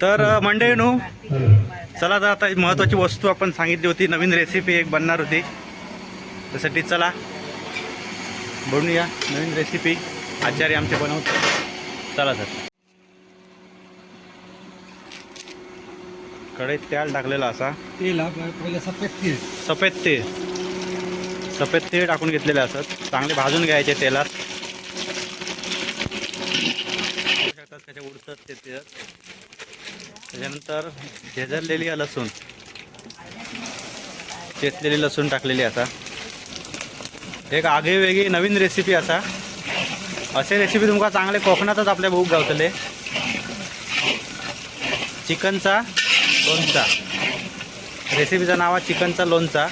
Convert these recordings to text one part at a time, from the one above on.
तर अ, मंडळी नो चला तर आता महत्वाची वस्तू आपण सांगितली होती. नवीन रेसिपी एक बनणार होती. त्यासाठी चला बनवूया नवीन रेसिपी आचार्य आमचे बनवतो चला सर कढईत तेल टाकलेला असा. तेल पहिले सफेद तेल. सफेद तेल. सफेद तेल टाकून घेतलेले असत चांगले भाजून घ्यायचे तेलात. त्याच्या उडतात ते तेल. त्याच्यानंतर झेजरलेली लसूण. चेचलेली लसूण टाकलेली आता. एक आगळी वेगळी नवीन रेसिपी असा. असे रेसिपी तुमका चांगले कोकणातच आपल्या भूक गावतले. चिकनचा लोणचा. रेसिपीचं नाव आहे चिकनचा लोणचा.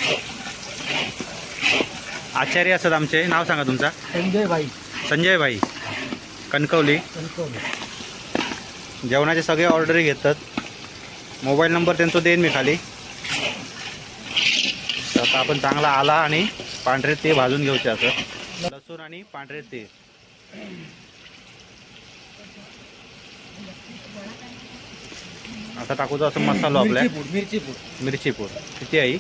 आचार्य असतात आमचे. नाव सांगा तुमचा. संजय भाई संजय भाई कणकवली. कणकवली. जेवणाचे सगळे ऑर्डरी घेतात. मोबाईल नंबर त्यांचा देईन मी खाली. तर आता आपण चांगला आला आणि पांढरे ते भाजून घ्यायचे असं. लसूण आणि पांढरे ते. आता टाकूचा असं मसालो आपल्या. मिरची पूड मिरची किती आहे?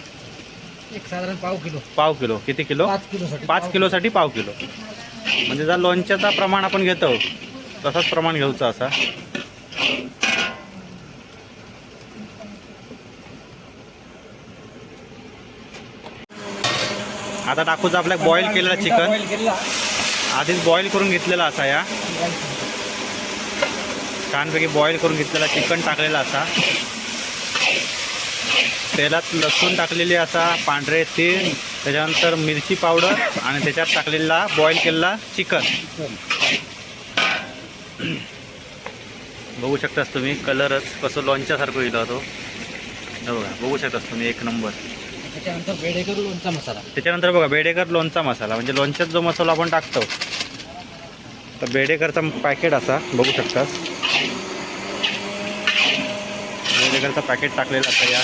एक साधारण पाव किलो. पाव किलो. किती किलो? पाच किलोसाठी पाच किलोसाठी पाव किलो. म्हणजे जर लोणच्याचा प्रमाण आपण घेतो तसाच प्रमाण घ्यायचं असा. आता टाकूचं आपल्या बॉईल केलेला चिकन आधीच बॉईल करून घेतलेला असा या. छानपैकी बॉईल करून घेतलेला चिकन टाकलेला असा. तेलात लसूण टाकलेली असा पांढरे तेल त्याच्यानंतर मिरची पावडर आणि त्याच्यात टाकलेला बॉईल केलेला चिकन बघू शकतास तुम्ही कलरच कसं लोणच्यासारखं होईल तो. हे बघा बघू शकतास तुम्ही एक नंबर त्याच्यानंतर बेडेकर लोणचा मसाला. त्याच्यानंतर बघा बेडेकर लोणचा मसाला म्हणजे लोणच्यात जो मसाला आपण टाकतो तर बेडेकरचा पॅकेट असा बघू शकतास बेडेकरचा पॅकेट टाकलेला असा या.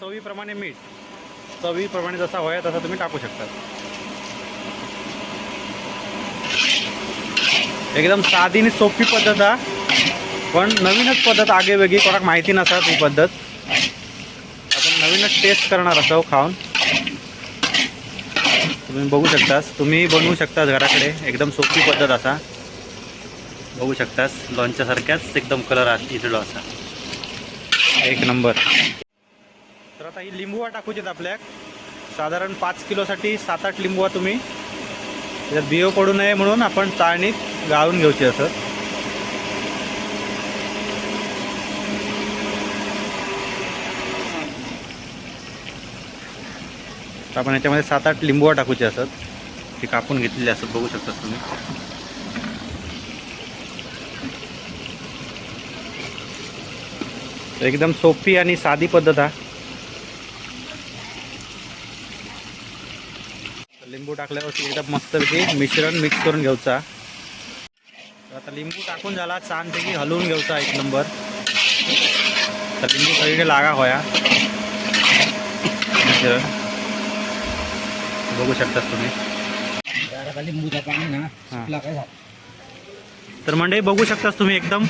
चवीप्रमाणे मीठ चवीप्रमाणे जसा होया तसा तुम्ही टाकू शकता. एकदम साधी आणि सोपी पद्धत हा. पण नवीनच पद्धत आगे वेगळी कोणाक माहिती नसा ती पद्धत. आपण नवीनच टेस्ट करणार असो खाऊन. तुम्ही बघू शकतास. तुम्ही बनवू शकतास घराकडे. एकदम सोपी पद्धत असा. बघू शकतास. लोणच्यासारख्याच एकदम कलर इथलो असा. एक नंबर तर आता ही लिंबुवा टाकूचेत आपल्याक. साधारण पाच किलोसाठी सात आठ लिंबुवा तुम्ही. त्याच्यात बियो पडू नये म्हणून आपण चाळणीत गाळून घेऊची असं. तर आपण याच्यामध्ये सात आठ लिंबुवा टाकूचे असत ते कापून घेतलेले असत बघू शकता तुम्ही. एकदम सोपी आणि साधी पद्धत आहे लिंबू टाकल्यावरती एकदम मस्तपैकी मिश्रण मिक्स करून घ्यायचा. आता लिंबू टाकून झाला छानपैकी हलवून घ्यायचा एक नंबर. तर लिंबू सगळीकडे लागा होया. मिश्रण. बघू शकतास तुम्ही. तर मंडळी बघू शकतास तुम्ही एकदम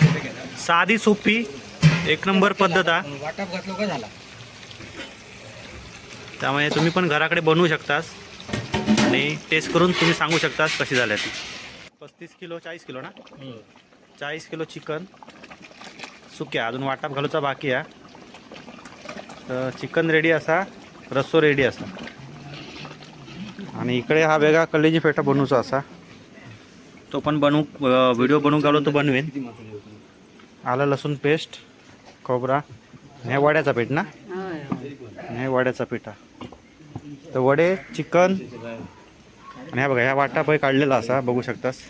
साधी सोपी एक नंबर पद्धत आहे वाटप घातलो काय झाला? त्यामुळे तुम्ही पण घराकडे बनवू शकतास आणि टेस्ट करून तुम्ही सांगू शकतास कशी झाल्या ती. पस्तीस किलो चाळीस किलो ना? चाळीस किलो चिकन. सुक्या अजून वाटाप घालूचा बाकी आहे. तर चिकन रेडी असा रस्सो रेडी असा. आणि इकडे हा वेगळा कलेजी फेटा बनवूचा असा. तो पण बनवू व्हिडिओ बनवून घालून तो बनवेन. आलं लसूण पेस्ट खोबरा ह्या वड्याचा पीठ ना? हे वड्याचा पिठा. तर वडे चिकन आणि ह्या बघा ह्या वाटा पै काढलेला असा बघू शकतास.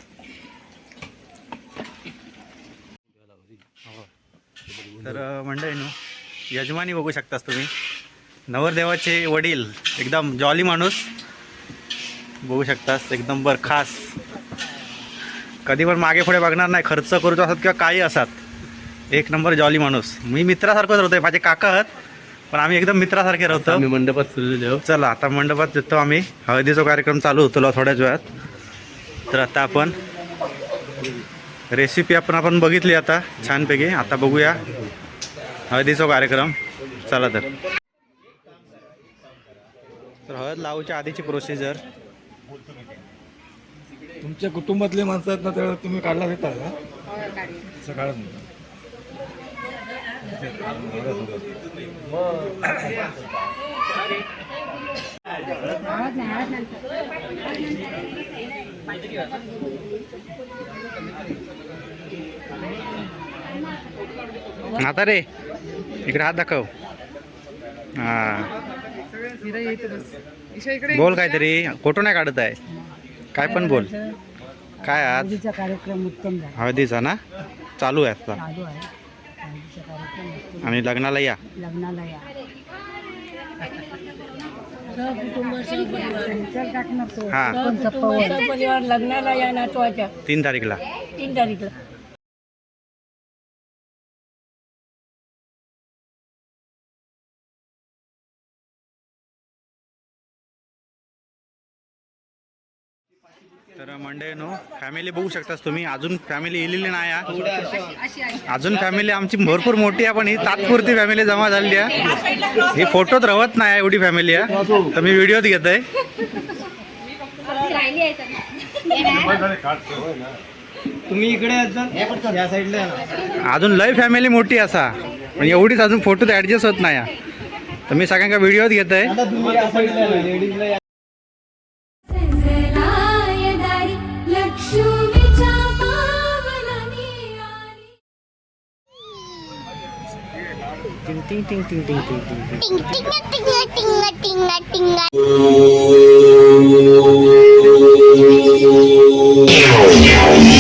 तर मंडळी नो यजमानी बघू शकतास तुम्ही. नवरदेवाचे वडील एकदम जॉली माणूस. बघू शकतास एकदम बर खास. कधी पण मागे पुढे बघणार नाही खर्च करूच असत किंवा काही असतात. एक नंबर जॉली माणूस. मी मित्रासारखंच राहतोय माझे काका आहेत पण आम्ही एकदम मित्रासारखे राहतो. आम्ही मंडपात फिरलेलो चला आता मंडपात येतो आम्ही. हळदीचा कार्यक्रम चालू होतो थोड्याच वेळात. तर आता आपण रेसिपी आपण आपण बघितली आता छानपैकी. आता बघूया हळदीचा कार्यक्रम. चला तर. हळद लावूच्या आधीची प्रोसिजर तुमच्या कुटुंबातले माणसं आहेत ना त्यावेळेला तुम्ही काढला देता का सकाळ आता रे इकडे हात दाखव. हा. बोल काहीतरी. फोटो नाही काढत आहे. काय पण बोल. काय आज? हळदीचा कार्यक्रम उत्तम झाला. हळदीचा ना? चालू आहे आता. चालू आहे. हळदीचा कार्यक्रम उत्तम आणि लग्नाला या. लग्नाला या. चल टाकणार तो. हा. कोणता पवन परिवार लग्नाला या नातवाच्या. तीन तारीखला. तीन तारीखला. तर मंडे नो फॅमिली बघू शकतास तुम्ही. अजून फॅमिली येलेली नाही आहे. अजून फॅमिली आमची भरपूर मोठी आहे पण ही तात्पुरती फॅमिली जमा झालेली आहे. ही फोटोत राहत नाही आहे एवढी फॅमिली आहे. तर मी व्हिडिओत घेत आहे तुम्ही इकडे या साईडला अजून लय फॅमिली मोठी असा. पण एवढीच अजून फोटोत ॲडजस्ट होत नाही आहे. तर मी सगळ्यांका व्हिडिओत घेत आहे Ting ting ting ting ting ting ting ting. Ting ting ting ting ting ting ting. ting.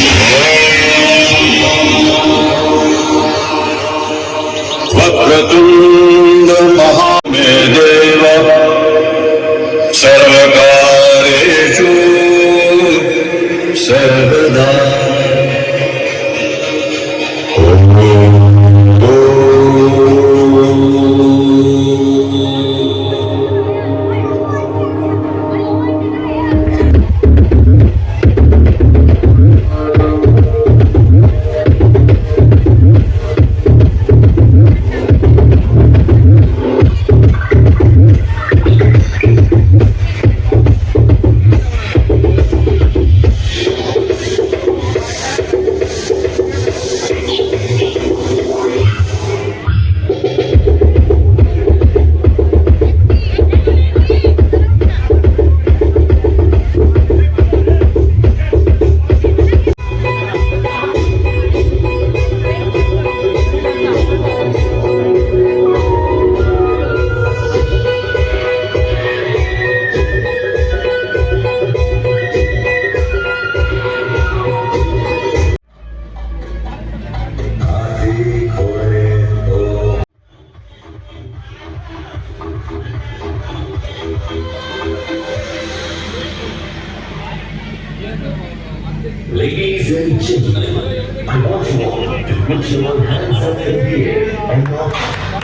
To put your hands up in the air and not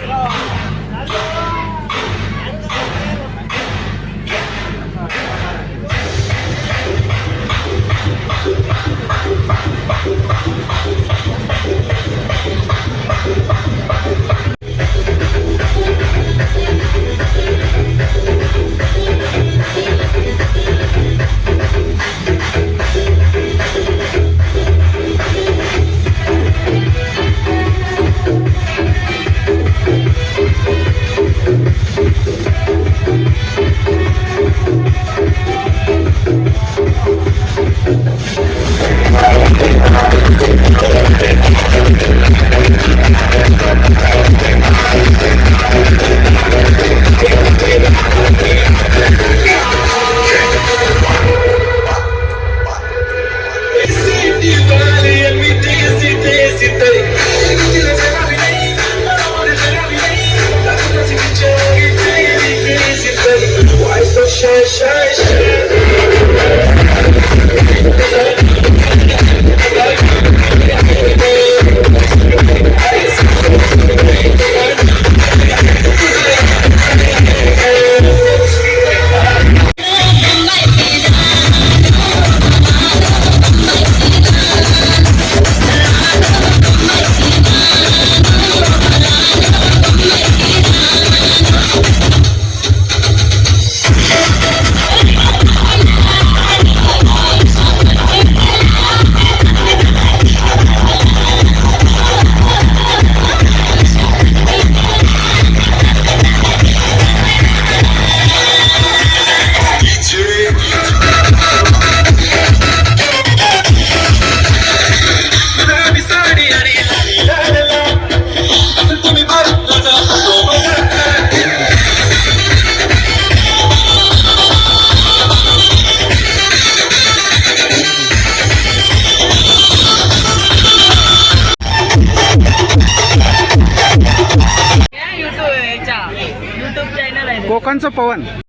कोकणचं Pawan